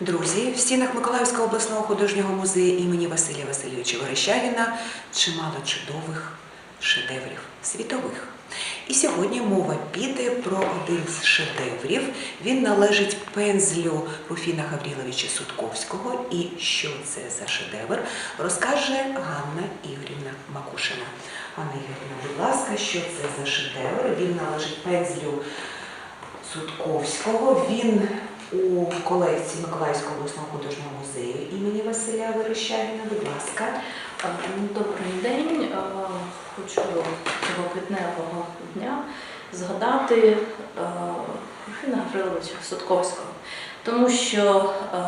Друзі, в стінах Миколаївського обласного художнього музею імені Василія Васильовича Верещагіна чимало чудових шедеврів світових. І сьогодні мова піде про один з шедеврів. Він належить пензлю Руфіна Гавріловича Судковського. І що це за шедевр, розкаже Ганна Ігорівна Макушина. Ганна Ігорівна, будь ласка, що це за шедевр? Він належить пензлю Судковського. Він у колекції Миколаївського обласного художнього музею імені Василя Верещагіна. Будь ласка. Е, Добрий день. Хочу цього квітневого дня згадати Руфіна Гавриловича Судковського, тому що е,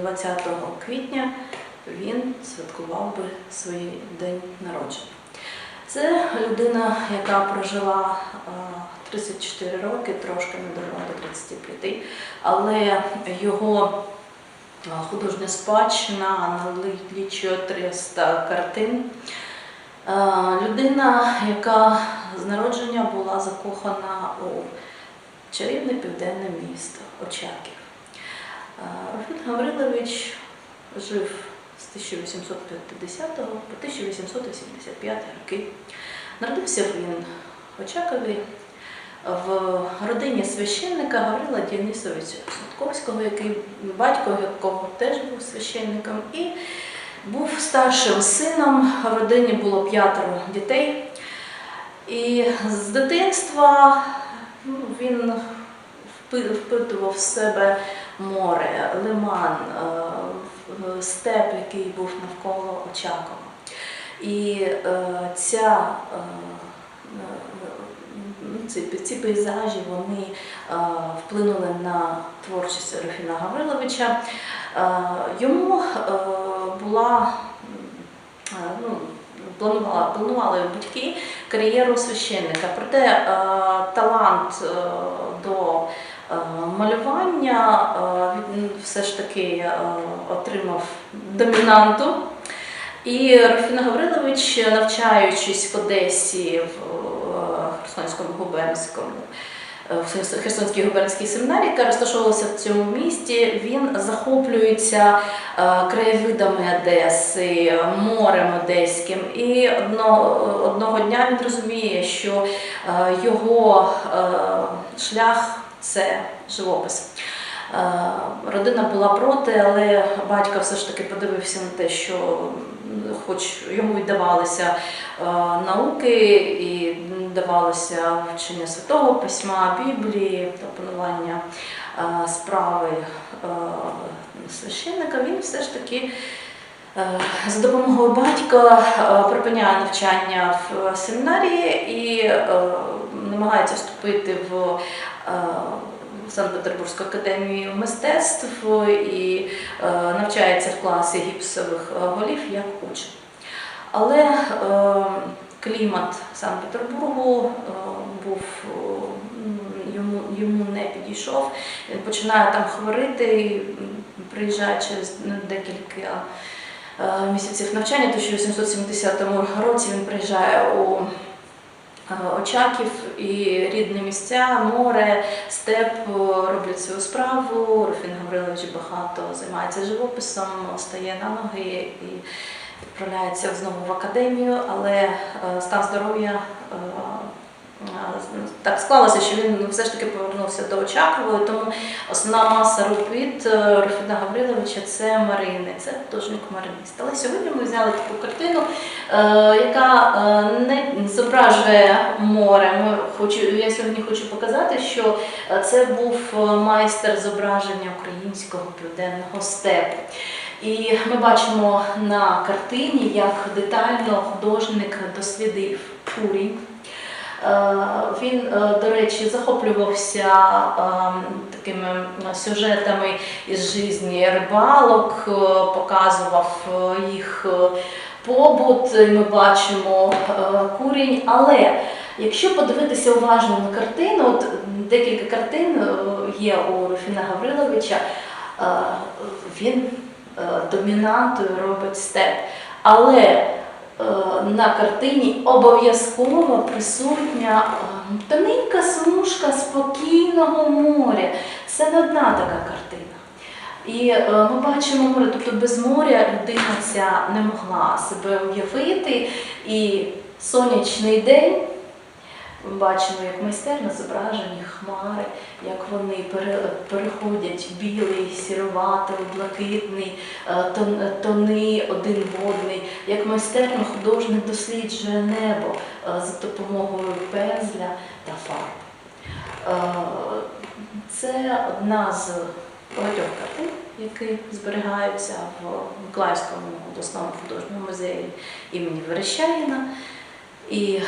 20 квітня він святкував би свій день народження. Це людина, яка прожила е, 34 роки, трошки не до 35, але його е, художня спадщина налічує 300 картин. Е, Людина, яка з народження була закохана у чарівне південне місто Очаків. Е, Руфін Гаврилович жив з 1850 по 1885 роки. Народився він в Очакові в родині священника Гаврила Діонисовича Сладковського, який батько якого теж був священником, і був старшим сином. В родині було п'ятеро дітей. І з дитинства ну, він впитував в себе море, лиман, е, степ, який був навколо Очакова. І е, ця, е, ну, ці, ці пейзажі вони е, вплинули на творчість Руфіна Гавриловича. Е, йому е, була е, ну, планувала, планували батьки кар'єру священника. Проте е, талант е, до е, малювання е, він все ж таки е, отримав домінанту. І Руфін Гаврилович, навчаючись в Одесі в е, Херсонському губернському, е, в Херсонській губернській семінарії, яка розташовувалася в цьому місті, він захоплюється е, краєвидами Одеси, морем одеським. І одного, дня він розуміє, що е, його е, шлях це живопис. Е, Родина була проти, але батько все ж таки подивився на те, що хоч йому віддавалися е, науки і давалося вчення святого письма, Біблії та опанування е, справи священника, він все ж таки за допомогою батька припиняє навчання в семінарії і намагається вступити в Санкт-Петербурзьку академію мистецтв і е, навчається в класі гіпсових е, голів як учень. Але е, клімат Санкт-Петербургу е, був е, йому, йому не підійшов. Він починає там хворити, приїжджає через декілька е, місяців навчання. У 1870 році він приїжджає у е, Очаків і рідне місця, море, степ е, роблять свою справу. Руфін Гаврилович багато займається живописом, стає на ноги і відправляється знову в академію, але е, стан здоров'я е, е, так склалося, що він все ж таки повернувся до Очакової, тому основна маса робіт е, Руфіна Гавриловича це Марини, це художник-маринист. Але сьогодні ми взяли таку картину, е, яка е, не зображує море. Я сьогодні хочу показати, що це був майстер зображення українського південного степу. І ми бачимо на картині, як детально художник дослідив курінь. Е, Він, е, до речі, захоплювався е, такими сюжетами із житті рибалок, показував їх побут. Ми бачимо курінь. Але якщо подивитися уважно на картину, от декілька картин є у Руфіна Гавриловича, він домінантою робить степ. Але на картині обов'язково присутня е, тоненька смужка спокійного моря. Це не одна така картина. І е, ми бачимо море, тобто без моря людина ця не могла себе уявити. І сонячний день ми бачимо, як майстерно зображені хмари, як вони переходять в білий, сіроватий, блакитний, е, тони один в одний, як майстерно художник досліджує небо е, за допомогою пензля та фарб. Е, Це одна з багатьох картин, які зберігаються в Миколаївському обласному художньому музеї імені Верещагіна. І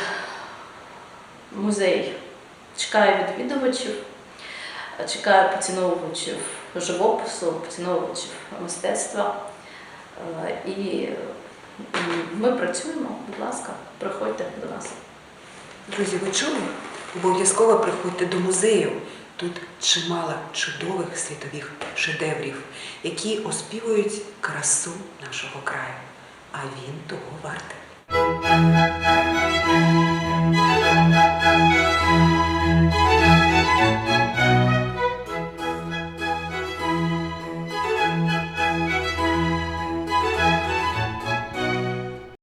музей чекає відвідувачів, чекає поціновувачів живопису, поціновувачів мистецтва. Е, І ми працюємо, будь ласка, приходьте до нас. Друзі, ви чули? Обов'язково приходьте до музею. Тут чимало чудових світових шедеврів, які оспівують красу нашого краю. А він того вартий.